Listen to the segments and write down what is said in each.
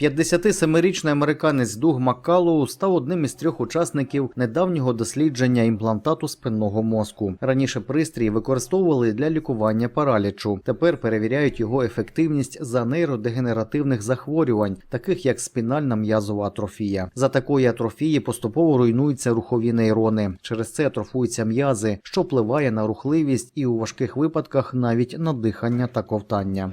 57-річний американець Дуг Маккалоу став одним із трьох учасників недавнього дослідження імплантату спинного мозку. Раніше пристрій використовували для лікування паралічу. Тепер перевіряють його ефективність за нейродегенеративних захворювань, таких як спінальна м'язова атрофія. За такої атрофії поступово руйнуються рухові нейрони. Через це атрофуються м'язи, що впливає на рухливість і у важких випадках навіть на дихання та ковтання.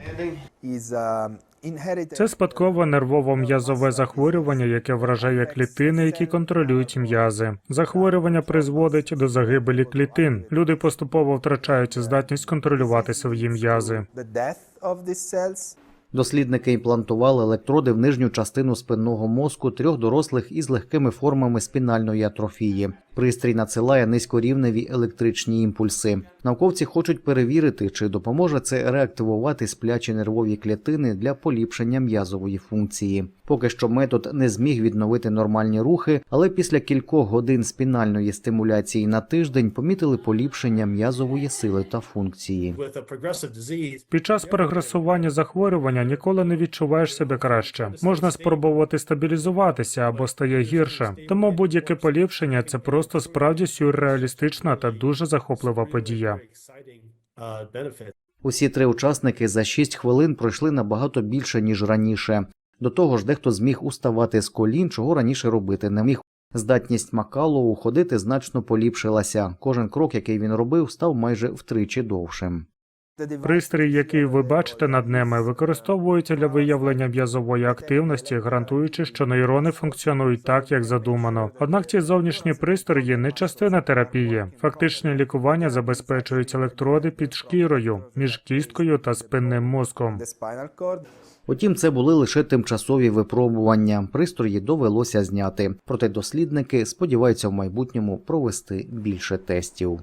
Це спадкове нервово-м'язове захворювання, яке вражає клітини, які контролюють м'язи. Захворювання призводить до загибелі клітин. Люди поступово втрачають здатність контролювати свої м'язи. Дослідники імплантували електроди в нижню частину спинного мозку трьох дорослих із легкими формами спінальної атрофії. Пристрій надсилає низькорівневі електричні імпульси. Науковці хочуть перевірити, чи допоможе це реактивувати сплячі нервові клітини для поліпшення м'язової функції. Поки що метод не зміг відновити нормальні рухи, але після кількох годин спінальної стимуляції на тиждень помітили поліпшення м'язової сили та функції. Під час прогресування захворювання ніколи не відчуваєш себе краще. Можна спробувати стабілізуватися або стає гірше. Тому будь-яке поліпшення це просто справді сюрреалістична та дуже захоплива подія. Усі три учасники за 6 хвилин пройшли набагато більше, ніж раніше. До того ж, дехто зміг уставати з колін, чого раніше робити не міг. Здатність Макалоу ходити значно поліпшилася. Кожен крок, який він робив, став майже втричі довшим. Пристрій, який ви бачите над ними, використовується для виявлення м'язової активності, гарантуючи, що нейрони функціонують так, як задумано. Однак ці зовнішні пристрої не частина терапії. Фактичне лікування забезпечують електроди під шкірою між кісткою та спинним мозком. Утім, це були лише тимчасові випробування. Пристрої довелося зняти. Проте дослідники сподіваються в майбутньому провести більше тестів.